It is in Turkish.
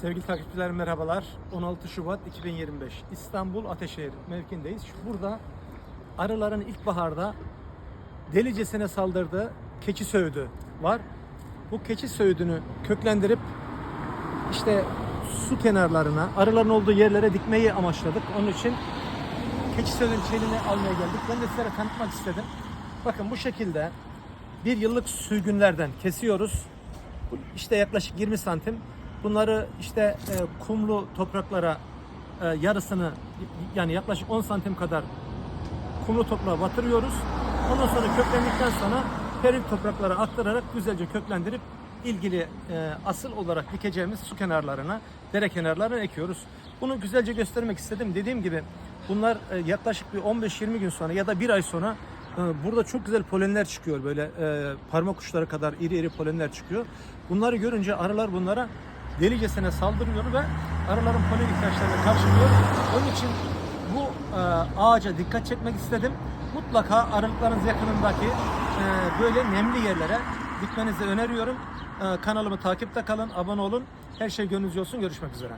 Sevgili takipçilerim merhabalar. 16 Şubat 2025 İstanbul Ateşehir mevkindeyiz. Burada arıların ilkbaharda delicesine saldırdığı keçi söğüdü var. Bu keçi söğüdünü köklendirip işte su kenarlarına, arıların olduğu yerlere dikmeyi amaçladık. Onun için keçi söğüdünün çelini almaya geldik. Ben de size tanıtmak istedim. Bakın bu şekilde bir yıllık sürgünlerden kesiyoruz. İşte yaklaşık 20 santim. Bunları işte e, kumlu topraklara e, yarısını yani yaklaşık 10 santim kadar kumlu toprağa batırıyoruz. Ondan sonra köklendikten sonra perik topraklara aktararak güzelce köklendirip ilgili e, asıl olarak dikeceğimiz su kenarlarına, dere kenarlarına ekiyoruz. Bunu güzelce göstermek istedim. Dediğim gibi bunlar e, yaklaşık bir 15-20 gün sonra ya da bir ay sonra e, burada çok güzel polenler çıkıyor böyle e, parmak uçları kadar iri iri polenler çıkıyor. Bunları görünce arılar bunlara delicesine saldırıyor ve arıların polen ihtiyaçlarını karşılıyor. Onun için bu e, ağaca dikkat çekmek istedim. Mutlaka arılıklarınız yakınındaki e, böyle nemli yerlere dikmenizi öneriyorum. E, kanalımı takipte kalın, abone olun. Her şey gönlünüzce olsun. Görüşmek üzere.